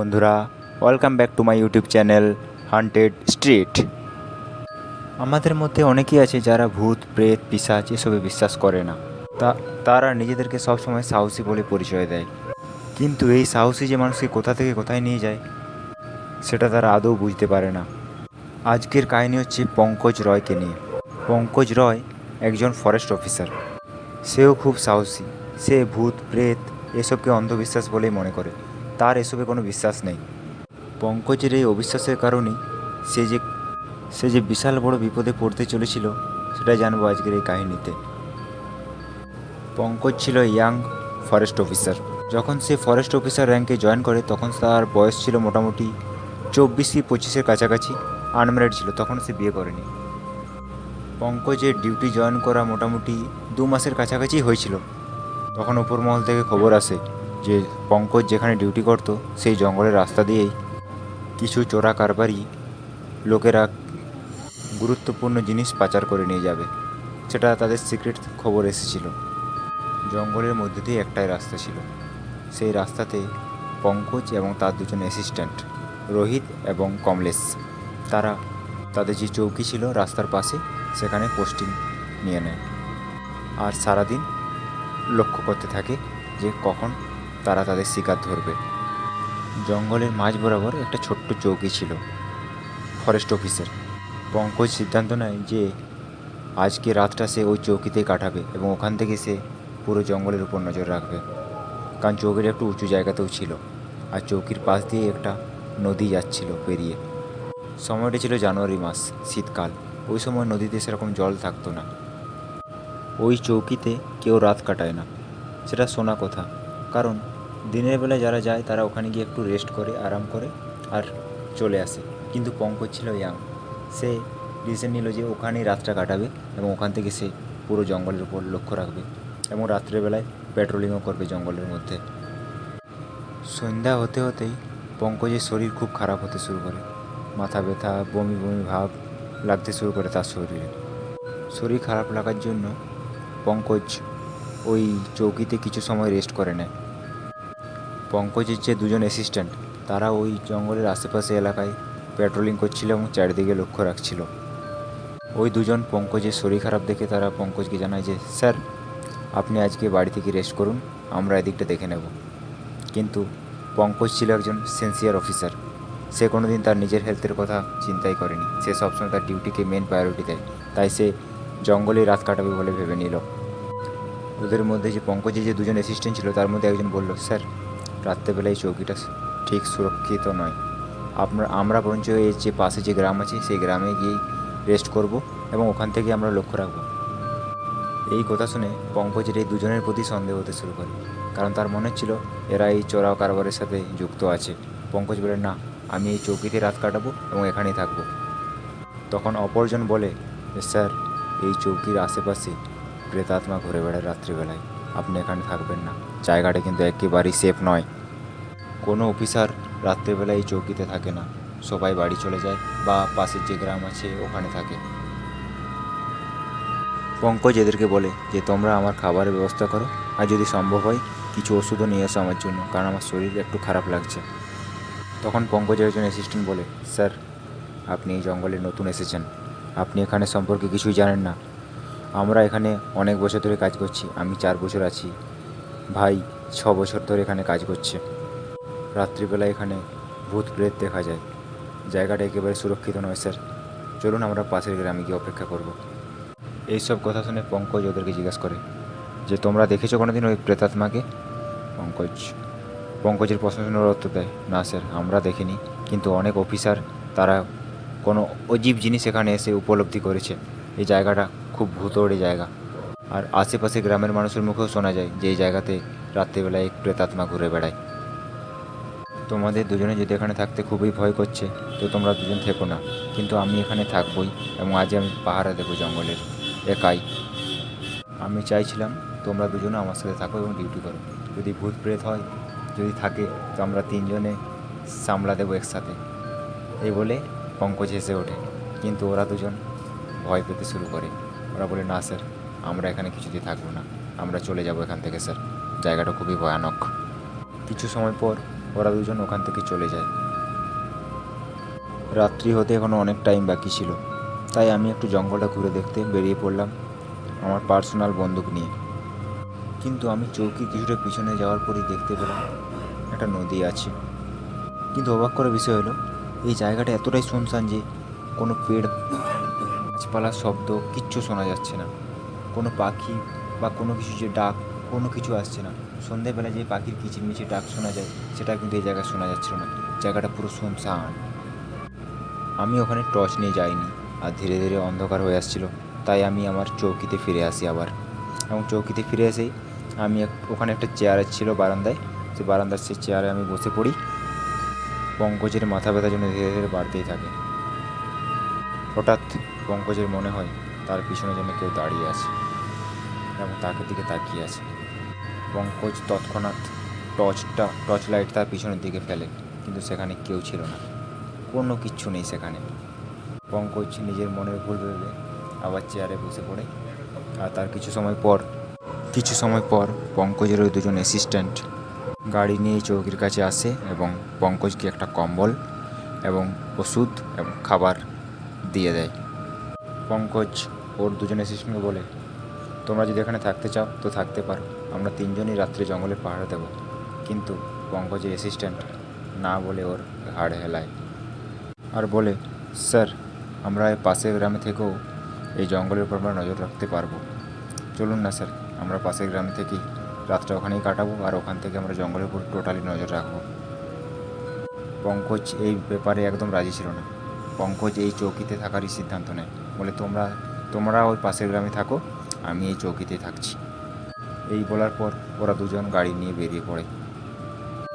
বন্ধুরা welcome back to my YouTube channel haunted street আমাদের মধ্যে অনেকেই আছে যারা ভূত, প্রেত, পিসাচ এসবে বিশ্বাস করে না। তা, তারা নিজেদেরকে সবসময় সাহসী বলে পরিচয় দেয়। কিন্তু এই সাহসী যে মানুষকে কোথা থেকে কোথায় নিয়ে যায়, সেটা তারা আদৌ বুঝতে পারে না। আজকের কাহিনী হচ্ছে পঙ্কজ রয়কে নিয়ে। পঙ্কজ রয় একজন ফরেস্ট অফিসার সেও খুব সাহসী। সে ভূত, প্রেত এসবকে অন্ধবিশ্বাস বলেই মনে করে। তার এসবে কোনো বিশ্বাস নেই। পঙ্কজের এই অবিশ্বাসের কারণেই সে যে সে যে বিশাল বড় বিপদে পড়তে চলেছিল সেটা জানব আজকের এই কাহিনীতে। পঙ্কজ ছিল ইয়াং ফরেস্ট অফিসার। যখন সে ফরেস্ট অফিসার র্যাঙ্কে জয়েন করে, তখন তার বয়স ছিল মোটামুটি চব্বিশ কি পঁচিশের কাছাকাছি, আনম্যারিড ছিল, তখন সে বিয়ে করেনি। পঙ্কজের ডিউটি জয়েন করা মোটামুটি দু মাসের কাছাকাছি হয়েছিল। তখন উপর মহল থেকে খবর আসে যে পঙ্কজ যেখানে ডিউটি করতো, সেই জঙ্গলের রাস্তা দিয়েই কিছু চোরা কারবারি লোকেরা গুরুত্বপূর্ণ জিনিস পাচার করে নিয়ে যাবে। সেটা তাদের সিক্রেট খবর এসেছিল। জঙ্গলের মধ্যে দিয়ে একটাই রাস্তা ছিল। সেই রাস্তাতে পঙ্কজ এবং তার দুজন অ্যাসিস্ট্যান্ট রোহিত এবং কমলেশ, তারা তাদের যে চৌকি ছিল রাস্তার পাশে, সেখানে পোস্টিং নিয়ে নেয়। আর সারাদিন লক্ষ্য করতে থাকে যে কখন তারা তাদের শিকার ধরবে। জঙ্গলের মাঝ বরাবর একটা ছোট্ট চৌকি ছিল ফরেস্ট অফিসের পঙ্কজ সিদ্ধান্ত নেয় যে আজকে রাতটা সে ওই চৌকিতেই কাটাবে এবং ওখান থেকে সে পুরো জঙ্গলের উপর নজর রাখবে। কারণ চৌকিটা একটু উঁচু জায়গাতেও ছিল আর চৌকির পাশ দিয়ে একটা নদী যাচ্ছিল পেরিয়ে। সময়টা ছিল জানুয়ারি মাস, শীতকাল। ওই সময় নদীতে সেরকম জল থাকতো না। ওই চৌকিতে কেউ রাত কাটায় না। সেটা শোনা কথা, কারণ দিনের বেলা যারা যায়, তারা ওখানে গিয়ে একটু রেস্ট করে, আরাম করে আর চলে আসে। কিন্তু পঙ্কজ ছিল ইয়াং সে ডিসিশন নিল যে ওখানেই রাতটা কাটাবে এবং ওখান থেকে সে পুরো জঙ্গলের উপর লক্ষ্য রাখবে এবং রাত্রেবেলায় পেট্রোলিংও করবে জঙ্গলের মধ্যে। সন্ধ্যা হতে হতেই পঙ্কজের শরীর খুব খারাপ হতে শুরু করে। মাথা ব্যথা, বমি বমি ভাব লাগতে শুরু করে তার শরীরে। শরীর খারাপ লাগার জন্য পঙ্কজ ওই চৌকিতে কিছু সময় রেস্ট করে নেয়। পঙ্কজের যে দুজন অ্যাসিস্ট্যান্ট তারা ওই জঙ্গলের আশেপাশে এলাকায় পেট্রোলিং করছিল এবং চারিদিকে লক্ষ্য রাখছিল। ওই দুজন পঙ্কজের শরীর খারাপ দেখে তারা পঙ্কজকে জানায় যে, স্যার, আপনি আজকে বাড়ি থেকে রেস্ট করুন, আমরা এদিকটা দেখে নেব। কিন্তু পঙ্কজ ছিল একজন সেন্সিয়ার অফিসার সে কোনো দিন তার নিজের হেলথের কথা চিন্তাই করেনি। সে সবসময় তার ডিউটিকে মেন প্রায়োরিটি দেয়। তাই সে জঙ্গলে রাত কাটাবে বলে ভেবে নিল। ওদের মধ্যে যে পঙ্কজের যে দুজন অ্যাসিস্ট্যান্ট ছিল, তার মধ্যে একজন বলল, স্যার রাত্রেবেলায় চৌকিটা ঠিক সুরক্ষিত নয়। আমরা আমরা বরঞ্চ এই যে পাশে যে গ্রাম আছে, সেই গ্রামে গিয়েই রেস্ট করব এবং ওখান থেকে আমরা লক্ষ্য রাখব। এই কথা শুনে পঙ্কজের এই দুজনের প্রতি সন্দেহ হতে শুরু করে, কারণ তার মনে হচ্ছিল এরা এই চোরা কারবারের সাথে যুক্ত আছে। পঙ্কজ বলে, না, আমি এই চৌকিতে রাত কাটাবো এবং এখানেই থাকব। তখন অপরজন বলে, স্যার, এই চৌকির আশেপাশে প্রেতাত্মা ঘুরে বেড়ায় রাত্রিবেলায়। আপনি এখানে থাকবেন না। জায়গাটা কিন্তু একেবারেই সেফ নয়। কোনো অফিসার রাত্রিবেলায় এই চৌকিতে থাকে না। সবাই বাড়ি চলে যায় বা পাশের যে গ্রাম আছে ওখানে থাকে। পঙ্কজ এদেরকে বলে যে, তোমরা আমার খাবারের ব্যবস্থা করো। আর যদি সম্ভব হয়, কিছু ওষুধও নিয়ে এসো আমার জন্য, কারণ আমার শরীর একটু খারাপ লাগছে। তখন পঙ্কজের একজন অ্যাসিস্ট্যান্ট বলে, স্যার, আপনি এই জঙ্গলে নতুন এসেছেন। আপনি এখানে সম্পর্কে কিছুই জানেন না। আমরা এখানে অনেক বছর ধরে কাজ করছি। আমি চার বছর আছি। ভাই, ছ বছর ধরে এখানে কাজ করছে। রাত্রিবেলা এখানে ভূত প্রেত দেখা যায়। জায়গাটা একেবারে সুরক্ষিত নয়, স্যার। চলুন আমরা পাশের গ্রামে গিয়ে অপেক্ষা করব। এইসব কথা শুনে পঙ্কজ ওদেরকে জিজ্ঞাসা করে, যে তোমরা দেখেছ কোনোদিন ওই প্রেতাত্মাকে? পঙ্কজ, পঙ্কজের প্রশ্ন শুনে উত্তর দেয়, না, স্যার, আমরা দেখিনি। কিন্তু অনেক অফিসার, তারা কোনো অজীব জিনিস এখানে এসে উপলব্ধি করেছে। এই জায়গাটা খুব ভূতড়ে জায়গা। আর আশেপাশে গ্রামের মানুষের মুখেও শোনা যায় যে এই জায়গাতে রাত্রিবেলায় এক প্রেতাত্মা ঘুরে বেড়ায়। তোমাদের দুজনে যদি এখানে থাকতে খুবই ভয় করছে, তো তোমরা দুজন থেকো না। কিন্তু আমি এখানে থাকবই এবং আজ আমি পাহারা দেবো জঙ্গলের, একাই। আমি চাইছিলাম তোমরা দুজনে আমার সাথে থাকো এবং ডিউটি করো। যদি ভূত প্রেত হয়, যদি থাকে, তো আমরা তিনজনে সামলা দেবো একসাথে। এই বলে পঙ্কজ হেসে ওঠে। কিন্তু ওরা দুজন ভয় পেতে শুরু করে। ওরা বলে, না, স্যার, আমরা এখানে কিছুতেই থাকব না। আমরা চলে যাব এখান থেকে, স্যার। জায়গাটা খুবই ভয়ানক। কিছু সময় পর ওরা দুজন ওখান থেকে চলে যায়। রাত্রি হতে এখনও অনেক টাইম বাকি ছিল। তাই আমি একটু জঙ্গলটা ঘুরে দেখতে বেরিয়ে পড়লাম আমার পার্সোনাল বন্দুক নিয়ে। কিন্তু আমি চৌকি কিছুটা পিছনে যাওয়ার পরই দেখতে পেলাম একটা নদী আছে। কিন্তু অবাক করার বিষয় হলো, এই জায়গাটা এতটাই শুনশান যে কোনো পেড়, গাছপালার শব্দ কিচ্ছু শোনা যাচ্ছে না। কোনো পাখি বা কোনো কিছু যে ডাক, কোনো কিছু আসছে না। সন্ধেবেলা যে পাখির কিচিরমিচির ডাক শোনা যায়, সেটা কিন্তু এই জায়গায় শোনা যাচ্ছিল না। জায়গাটা পুরো শুনশান আমি ওখানে টর্চ নিয়ে যাইনি, আর ধীরে ধীরে অন্ধকার হয়ে আসছিল। তাই আমি আমার চৌকিতে ফিরে আসি আবার। এবং চৌকিতে ফিরে এসেই আমি ওখানে একটা চেয়ার ছিল বারান্দায়। সেই বারান্দার সেই চেয়ারে আমি বসে পড়ি। পঙ্কজের মাথা ব্যথার জন্য ধীরে ধীরে বাড়তেই থাকে। হঠাৎ পঙ্কজের মনে হয়, তার পিছনে যেন কেউ দাঁড়িয়ে আছে। এবং তাকে দিকে তাকিয়ে আছে। পঙ্কজ তৎক্ষণাৎ টর্চটা টর্চ লাইট তার পিছনের দিকে ফেলে, কিন্তু সেখানে কেউ ছিল না। কোনো কিচ্ছু নেই সেখানে। পঙ্কজ নিজের মনের ভুল ভেবে আবার চেয়ারে বসে পড়ে। আর তার কিছু সময় পর, কিছু সময় পর পঙ্কজের ওই দুজন অ্যাসিস্ট্যান্ট গাড়ি নিয়ে চৌকির কাছে আসে এবং পঙ্কজকে একটা কম্বল এবং ওষুধ এবং খাবার দিয়ে দেয়। পঙ্কজ ওর দুজন অ্যাসিস্ট্যান্টকে বলে, তোমরা যদি এখানে থাকতে চাও, তো থাকতে পারো। আমরা তিনজনই রাত্রে জঙ্গলে পাহাড়ে দেবো। কিন্তু পঙ্কজের অ্যাসিস্ট্যান্ট না বলে ওর হাড় হেলায়। আর বলে, স্যার, আমরা এই পাশের গ্রামে থেকেও এই জঙ্গলের উপর আমরা নজর রাখতে পারব। চলুন না, স্যার, আমরা পাশের গ্রাম থেকেই রাতটা ওখানেই কাটাবো আর ওখান থেকে আমরা জঙ্গলের উপর টোটালি নজর রাখব। পঙ্কজ এই ব্যাপারে একদম রাজি ছিল না। পঙ্কজ এই চৌকিতে থাকারই সিদ্ধান্ত নেয়। বলে, তোমরা তোমরা ওই পাশের গ্রামে থাকো, আমি এই চৌকিতে থাকছি। এই বলার পর ওরা দুজন গাড়ি নিয়ে বেরিয়ে পড়ে।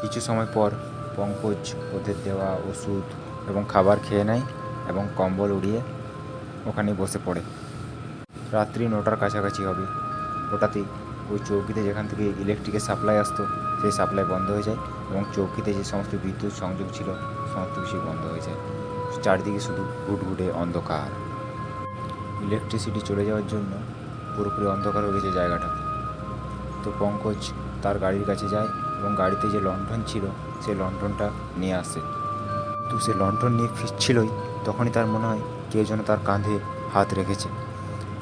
কিছু সময় পর পঙ্কজ ওদের দেওয়া ওষুধ এবং খাবার খেয়ে নেয় এবং কম্বল উড়িয়ে ওখানে বসে পড়ে। রাত্রি নটার কাছাকাছি হবে। ওটাতেই ওই চৌকিতে যেখান থেকে ইলেকট্রিকের সাপ্লাই আসতো, সেই সাপ্লাই বন্ধ হয়ে যায় এবং চৌকিতে যে সমস্ত বিদ্যুৎ সংযোগ ছিল, সমস্ত কিছুই বন্ধ হয়ে যায়। চারিদিকে শুধু ঘুটঘুটে অন্ধকার। ইলেকট্রিসিটি চলে যাওয়ার জন্য পুরোপুরি অন্ধকার হয়ে গেছে জায়গাটা। তো পঙ্কজ তার গাড়ির কাছে যায় এবং গাড়িতে যে লণ্ঠন ছিল, সেই লণ্ঠনটা নিয়ে আসে। তো সে লণ্ঠন নিয়ে ফিরছিলই, তখনই তার মনে হয় কেউ যেন তার কাঁধে হাত রেখেছে।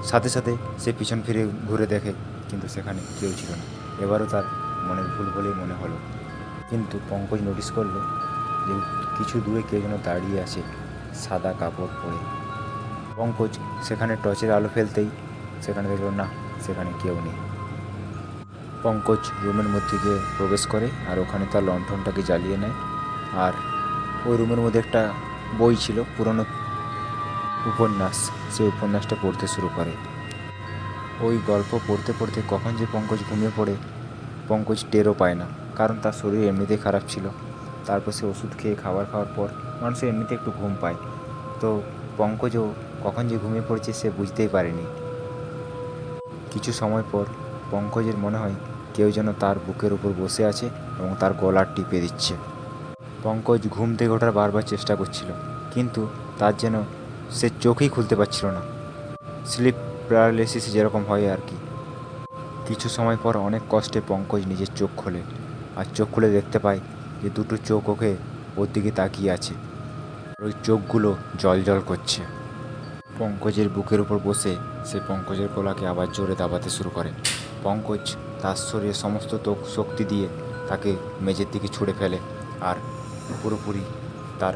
সাথে সাথে সে পিছন ফিরে ঘুরে দেখে, কিন্তু সেখানে কেউ ছিল না। এবারও তার মনের ভুল বলেই মনে হলো। কিন্তু পঙ্কজ নোটিস করল যে কিছু দূরে কেউ যেন দাঁড়িয়ে আছে, সাদা কাপড় পরে। পঙ্কজ সেখানে টর্চের আলো ফেলতেই সেখানে দেখল, না, সেখানে কেউ নেই। পঙ্কজ রুমের মধ্যে গিয়ে প্রবেশ করে আর ওখানে তার লণ্ঠনটাকে জ্বালিয়ে নেয়। আর ওই রুমের মধ্যে একটা বই ছিল, পুরনো উপন্যাস। সেই উপন্যাসটা পড়তে শুরু করে। ওই গল্প পড়তে পড়তে কখন যে পঙ্কজ ঘুমিয়ে পড়ে, পঙ্কজ টেরও পায় না। কারণ তার শরীর এমনিতেই খারাপ ছিল। তারপর সে ওষুধ খেয়ে খাবার খাওয়ার পর মানুষের এমনিতে একটু ঘুম পায়। তো পঙ্কজও কখন যে ঘুমিয়ে পড়েছে সে বুঝতেই পারেনি। কিছু সময় পর পঙ্কজের মনে হয় কেউ যেন তার বুকের উপর বসে আছে এবং তার গলার টিপে দিচ্ছে। পঙ্কজ ঘুম থেকে ওঠার বারবার চেষ্টা করছিল, কিন্তু তার যেন সে চোখই খুলতে পারছিল না। স্লিপ প্যারালিসিস যেরকম হয় আর কি। কিছু সময় পর অনেক কষ্টে পঙ্কজ নিজের চোখ খোলে আর চোখ খুলে দেখতে পায় যে দুটো চোখ ওকে ওর দিকে তাকিয়ে আছে। ওই চোখগুলো জল জল করছে। পঙ্কজের বুকের উপর বসে সে পঙ্কজের গলাকে আবার জোরে দাবাতে শুরু করে। পঙ্কজ তার শরীরে সমস্ত শক্তি দিয়ে তাকে মেঝের দিকে ছুঁড়ে ফেলে আর পুরোপুরি তার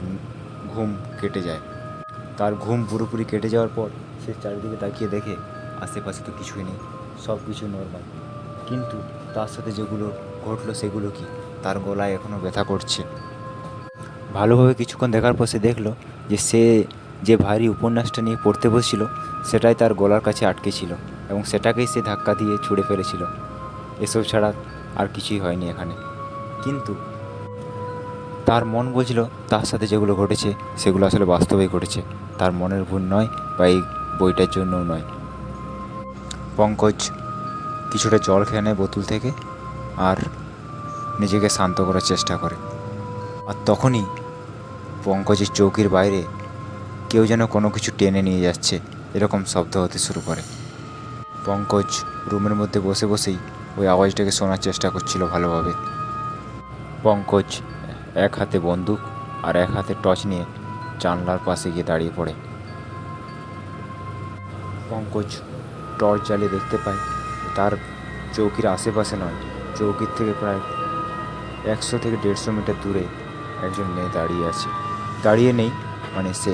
ঘুম কেটে যায়। তার ঘুম পুরোপুরি কেটে যাওয়ার পর সে চারিদিকে তাকিয়ে দেখে, আশেপাশে তো কিছুই নেই সব কিছু নর্মাল কিন্তু তার সাথে যেগুলো ঘটলো সেগুলো কি তার গলায় এখনও ব্যথা করছে? ভালোভাবে কিছুক্ষণ দেখার পর সে দেখল যে সে যে ভারী উপন্যাসটা নিয়ে পড়তে বসছিল, সেটাই তার গলার কাছে আটকে ছিল এবং সেটাকেই সে ধাক্কা দিয়ে ছুঁড়ে ফেলেছিল। এসব ছাড়া আর কিছুই হয়নি এখানে। কিন্তু তার মন বলছিল, তার সাথে যেগুলো ঘটেছে, সেগুলো আসলে বাস্তবেই ঘটেছে। তার মনের ভুল নয় বা এই বইটার জন্যও নয়। পঙ্কজ কিছুটা জল খেয়ে নেয় বোতল থেকে আর নিজেকে শান্ত করার চেষ্টা করে। আর তখনই পঙ্কজের চৌকির বাইরে কেউ যেন কোনো কিছু টেনে নিয়ে যাচ্ছে, এরকম শব্দ হতে শুরু করে। পঙ্কজ রুমের মধ্যে বসে বসেই ওই আওয়াজটাকে শোনার চেষ্টা করছিল ভালোভাবে। পঙ্কজ এক হাতে বন্দুক আর এক হাতে টর্চ নিয়ে জানলার পাশে গিয়ে দাঁড়িয়ে পড়ে। পঙ্কজ টর্চ জ্বালিয়ে দেখতে পায়, তার চৌকির আশেপাশে নয়, চৌকির থেকে প্রায় একশো থেকে দেড়শো মিটার দূরে একজন মেয়ে দাঁড়িয়ে আছে। দাঁড়িয়ে নেই মানে সে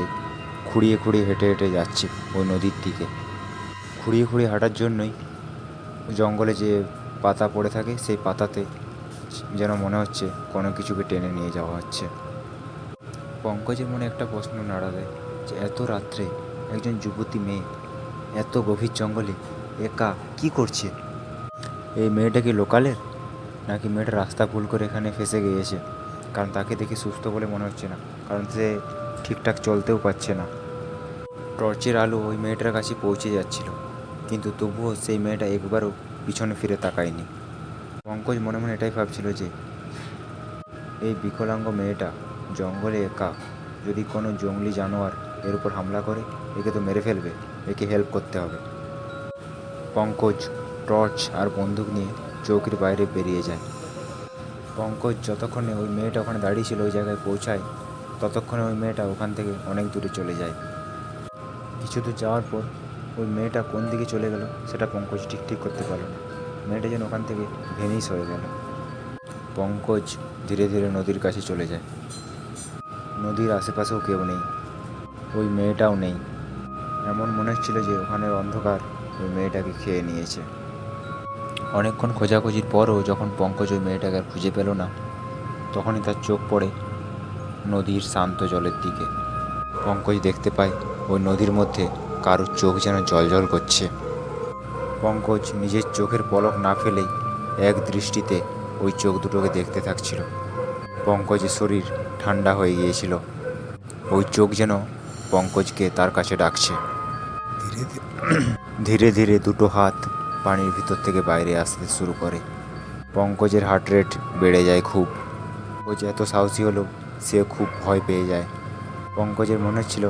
খুঁড়িয়ে খুঁড়িয়ে হেঁটে হেঁটে যাচ্ছে ওই নদীর দিকে। খুঁড়িয়ে খুঁড়িয়ে হাঁটার জন্যই জঙ্গলে যে পাতা পড়ে থাকে, সেই পাতাতে যেন মনে হচ্ছে কোনো কিছুকে টেনে নিয়ে যাওয়া হচ্ছে। পঙ্কজের মনে একটা প্রশ্ন নাড়া দেয় যে, এত রাত্রে একজন যুবতী মেয়ে, এত গভীর জঙ্গলে একা কি করছে? এই মেয়েটা কি লোকালের? নাকি মেয়েটা রাস্তা ভুল করে এখানে ফেসে গিয়েছে? কারণ তাকে দেখে সুস্থ বলে মনে হচ্ছে না, কারণ সে ঠিকঠাক চলতেও পারছে না। টর্চের আলো ওই মেয়েটার কাছে পৌঁছে যাচ্ছিল, কিন্তু তবুও সেই মেয়েটা একবারও পিছনে ফিরে তাকায়নি। পঙ্কজ মনে মনে এটাই ভাবছিল যে, এই বিকলাঙ্গ মেয়েটা জঙ্গলে একা যদি কোনো জঙ্গলি জানোয়ার এর উপর হামলা করে, একে তো মেরে ফেলবে, একে হেল্প করতে হবে। পঙ্কজ টর্চ আর বন্দুক নিয়ে চৌকির বাইরে বেরিয়ে যায়। পঙ্কজ যতক্ষণে ওই মেয়েটা ওখানে দাঁড়িয়ে ছিল ওই জায়গায় পৌঁছায়, ততক্ষণে ওই মেয়েটা ওখান থেকে অনেক দূরে চলে যায়। কিছু দূর যাওয়ার পর ওই মেয়েটা কোন দিকে চলে গেল সেটা পঙ্কজ ঠিক ঠিক করতে পারল না। মেয়েটা যেন ওখান থেকে ভেনিস হয়ে গেল। পঙ্কজ ধীরে ধীরে নদীর কাছে চলে যায়। নদীর আশেপাশেও কেউ নেই। ওই মেয়েটাও নেই। এমন মনে হচ্ছিল যে ওখানের অন্ধকার ওই মেয়েটাকে খেয়ে নিয়েছে। অনেকক্ষণ খোঁজাখুঁজির পরও যখন পঙ্কজ ওই মেয়েটাকে আর খুঁজে পেল না, তখনই তার চোখ পড়ে নদীর শান্ত জলের দিকে। পঙ্কজ দেখতে পায় ওই নদীর মধ্যে কারোর চোখ যেন জলজল করছে। পঙ্কজ নিজের চোখের পলক না ফেলেই এক দৃষ্টিতে ওই চোখ দুটোকে দেখতে থাকছিল। পঙ্কজের শরীর ঠান্ডা হয়ে গিয়েছিল। ওই চোখ যেন পঙ্কজকে তার কাছে ডাকছে। ধীরে ধীরে ধীরে দুটো হাত পানির ভিতর থেকে বাইরে আসতে শুরু করে। পঙ্কজের হার্ট রেট বেড়ে যায় খুব। পঙ্কজ এত সাহসী হলো সে খুব ভয় পেয়ে যায়। পঙ্কজের মনে হচ্ছিল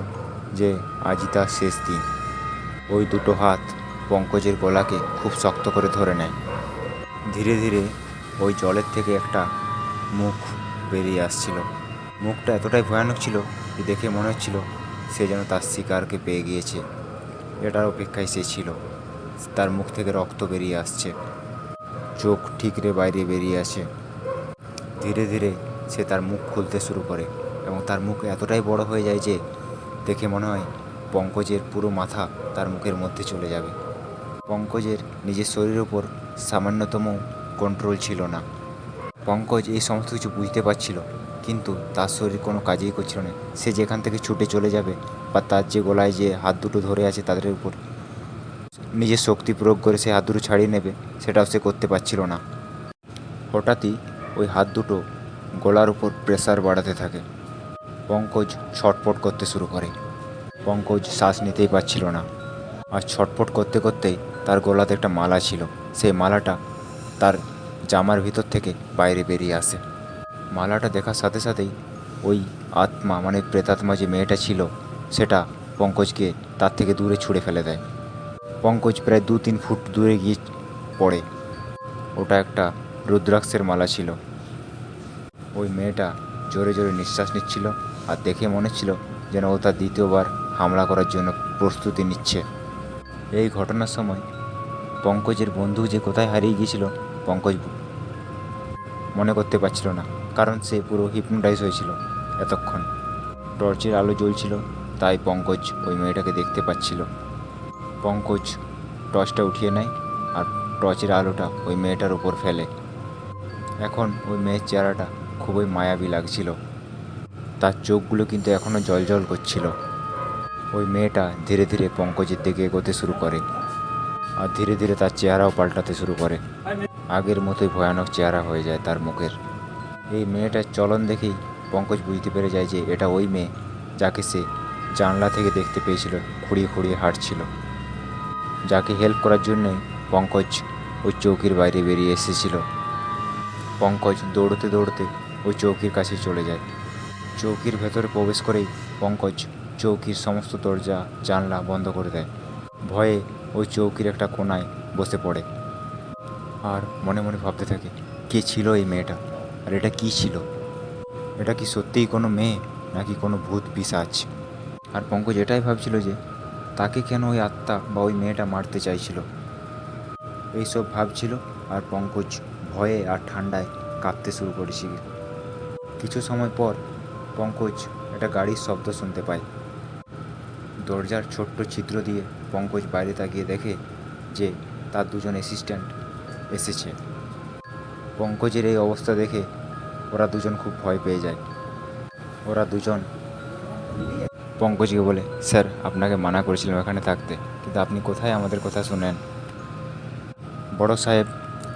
যে আজই তার শেষ দিন। ওই দুটো হাত পঙ্কজের গলাকে খুব শক্ত করে ধরে নেয়। ধীরে ধীরে ওই জলের থেকে একটা মুখ বেরিয়ে আসছিল। মুখটা এতটাই ভয়ানক ছিল যে দেখে মনে হচ্ছিল সে যেন তার শিকারকে পেয়ে গিয়েছে। এটার অপেক্ষায় সে ছিল। তার মুখ থেকে রক্ত বেরিয়ে আসছে। চোখ ঠিকরে বাইরে বেরিয়ে আসে। ধীরে ধীরে সে তার মুখ খুলতে শুরু করে এবং তার মুখ এতটাই বড় হয়ে যায় যে দেখে মনে হয় পঙ্কজের পুরো মাথা তার মুখের মধ্যে চলে যাবে। পঙ্কজের নিজের শরীরের ওপর সামান্যতম কন্ট্রোল ছিল না। পঙ্কজ এই সমস্ত কিছু বুঝতে পারছিল, কিন্তু তার শরীর কোনো কাজেই করছিল না। সে যেখান থেকে ছুটে চলে যাবে বা তার যে গলায় যে হাত দুটো ধরে আছে তাদের উপর, নিজের শক্তি প্রয়োগ করে সে হাত দুটো ছাড়িয়ে নেবে, সেটাও সে করতে পারছিল না। হঠাৎই ওই হাত দুটো গলার উপর প্রেসার বাড়াতে থাকে। পঙ্কজ ছটপট করতে শুরু করে। পঙ্কজ শ্বাস নিতেই পারছিল না। আর ছটপট করতে করতেই তার গলাতে একটা মালা ছিল। সেই মালাটা তার জামার ভিতর থেকে বাইরে বেরিয়ে আসে। মালাটা দেখার সাথে সাথেই ওই আত্মা মানে প্রেতাত্মা যে মেয়েটা ছিল, সেটা পঙ্কজকে তার থেকে দূরে ছুঁড়ে ফেলে দেয়। পঙ্কজ প্রায় দু তিন ফুট দূরে গিয়ে পড়ে। ওটা একটা রুদ্রাক্ষের মালা ছিল। ওই মেয়েটা জোরে জোরে নিঃশ্বাস নিচ্ছিল। আর দেখে মনে হচ্ছিল যেন ও তার দ্বিতীয়বার হামলা করার জন্য প্রস্তুতি নিচ্ছে। এই ঘটনার সময় পঙ্কজের বন্ধু যে কোথায় হারিয়ে গিয়েছিল, পঙ্কজ মনে করতে পারছিল না, কারণ সে পুরো হিপনোটাইজ হয়েছিল এতক্ষণ। টর্চের আলো জ্বলছিল, তাই পঙ্কজ ওই মেয়েটাকে দেখতে পাচ্ছিল। পঙ্কজ টর্চটা উঠিয়ে নেয় আর টর্চের আলোটা ওই মেয়েটার উপর ফেলে। এখন ওই মেয়ের চেহারাটা খুবই মায়াবী লাগছিল। চোখগুলো কিন্তু এখনও জল করছিল। ওই মেয়েটা ধীরে ধীরে পঙ্কজের দিকে এগোতে শুরু করে আর ধীরে ধীরে তার চেহারাও পাল্টাতে শুরু করে। আগের মতোই ভয়ানক চেহারা হয়ে যায় তার মুখের। এই মেয়েটার চলন দেখেই পঙ্কজ বুঝতে পেরে যায় যে এটা ওই মেয়ে যাকে সে জানলা থেকে দেখতে পেয়েছিল, খুঁড়িয়ে খুঁড়িয়ে হাঁটছিল। যাকে হেল্প করার জন্যই পঙ্কজ ওই চৌকির বাইরে বেরিয়ে এসেছিল। পঙ্কজ দৌড়তে দৌড়তে ওই চৌকির কাছে চলে যায়। চৌকির ভেতরে প্রবেশ করেই পঙ্কজ চৌকির সমস্ত দরজা, জানলা বন্ধ করে দেয়। ভয়ে ওই চৌকির একটা কোনায় বসে পড়ে। আর মনে মনে ভাবতে থাকে, কে ছিল এই মেয়েটা? আর এটা কী ছিল? এটা কি সত্যিই কোনো মেয়ে, নাকি কোনো ভূত পিসাচ? আর পঙ্কজ এটাই ভাবছিল যে, তাকে কেন ওই আত্মা বা ওই মেয়েটা মারতে চাইছিল? এইসব ভাবছিল আর পঙ্কজ ভয়ে আর ঠান্ডায় কাঁপতে শুরু করেছিল। কিছু সময় পর পঙ্কজ একটা গাড়ির শব্দ শুনতে পায় দরজার ছোট্ট ছিদ্র দিয়ে পঙ্কজ বাইরে তাকিয়ে দেখে যে তার দুজন অ্যাসিস্ট্যান্ট এসেছে। পঙ্কজের এই অবস্থা দেখে ওরা দুজন খুব ভয় পেয়ে যায়। ওরা দুজন পঙ্কজকে বলে, স্যার, আপনাকে মানা করেছিলাম এখানে থাকতে, কিন্তু আপনি কোথায় আমাদের কথা শুনেন? বড় সাহেব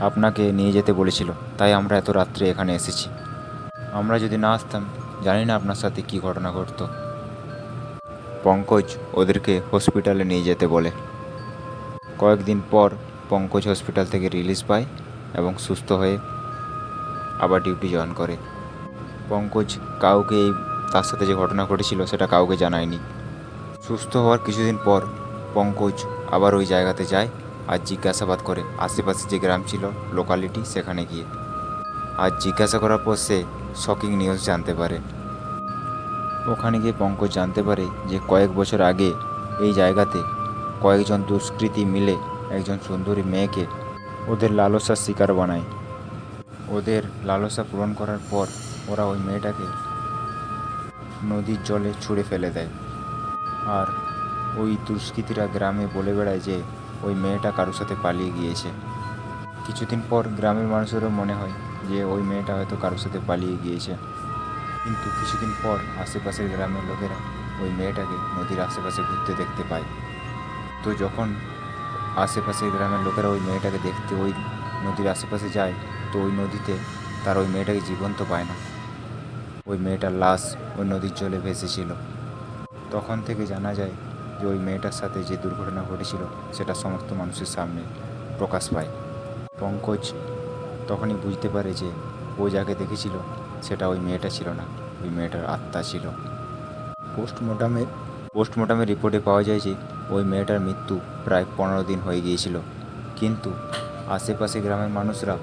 আপনাকে নিয়ে যেতে বলেছিল, তাই আমরা এত রাত্রে এখানে এসেছি। আমরা যদি না আসতাম জানি না আপনার সাথে কী ঘটনা ঘটতো। পঙ্কজ ওদেরকে হসপিটালে নিয়ে যেতে বলে। কয়েকদিন পর পঙ্কজ হসপিটাল থেকে রিলিজ পায় এবং সুস্থ হয়ে আবার ডিউটি জয়েন করে। পঙ্কজ কাউকে এই তার সাথে যে ঘটনা ঘটেছিল সেটা কাউকে জানায়নি। সুস্থ হওয়ার কিছুদিন পর পঙ্কজ আবার ওই জায়গাতে যায় আর জিজ্ঞাসাবাদ করে। আশেপাশে যে গ্রাম ছিল লোকালিটি সেখানে গিয়ে। আর জিজ্ঞাসা করার পর সে শকিং নিউজ জানতে পারে। ওখানে গিয়ে পঙ্কজ জানতে পারে যে কয়েক বছর আগে এই জায়গাতে কয়েকজন দুষ্কৃতী মিলে একজন সুন্দরী মেয়েকে ওদের লালসার শিকার বানায়। ওদের লালসা পূরণ করার পর ওরা ওই মেয়েটাকে নদীর জলে ছুঁড়ে ফেলে দেয়। আর ওই দুষ্কৃতীরা গ্রামে বলে বেড়ায় যে ওই মেয়েটা কারোর সাথে পালিয়ে গিয়েছে। কিছুদিন পর গ্রামের মানুষেরও মনে হয় যে ওই মেয়েটা হয়তো কারোর সাথে পালিয়ে গিয়েছে। কিন্তু কিছুদিন পর আশেপাশের গ্রামের লোকেরা ওই মেয়েটাকে নদীর আশেপাশে ঘুরতে দেখতে পায়। তো যখন আশেপাশের গ্রামের লোকেরা ওই মেয়েটাকে দেখতে ওই নদীর আশেপাশে যায়, তো ওই নদীতে তার ওই মেয়েটাকে জীবন্ত পায় না। ওই মেয়েটার লাশ ওই নদীর জলে ভেসেছিল। তখন থেকে জানা যায় যে ওই মেয়েটার সাথে যে দুর্ঘটনা ঘটেছিল, সেটা সমস্ত মানুষের সামনে প্রকাশ পায়। পঙ্কজ তখনই বুঝতে পারে যে ও যাকে দেখেছিল সেটা ওই মেয়েটা ছিল না। ওই মেয়েটার আত্মা ছিল। পোস্টমর্টমে পোস্টমর্টমের রিপোর্টে পাওয়া যায় যে ওই মেয়েটার মৃত্যু প্রায় পনেরো দিন হয়ে গিয়েছিল। কিন্তু আশেপাশে গ্রামের মানুষরা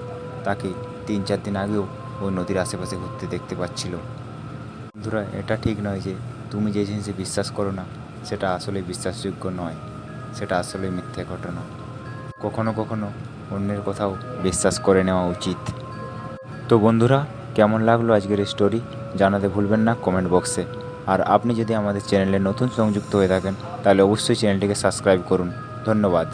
তাকে তিন চার দিন আগেও ওই নদীর আশেপাশে ঘুরতে দেখতে পাচ্ছিল। বন্ধুরা এটা ঠিক নয় যে তুমি যে জিনিসে বিশ্বাস করো না সেটা আসলে বিশ্বাসযোগ্য নয়। সেটা আসলে মিথ্যে ঘটনা। কখনো কখনো অন্যের কথাও বিশ্বাস করে নেওয়া উচিত। তো বন্ধুরা, কেমন লাগল আজকের স্টোরি জানাতে ভুলবেন না কমেন্ট বক্সে আর আপনি যদি আমাদের চ্যানেলে নতুন সংযুক্ত হয়ে থাকেন, তাহলে অবশ্যই চ্যানেলটিকে সাবস্ক্রাইব করুন। ধন্যবাদ।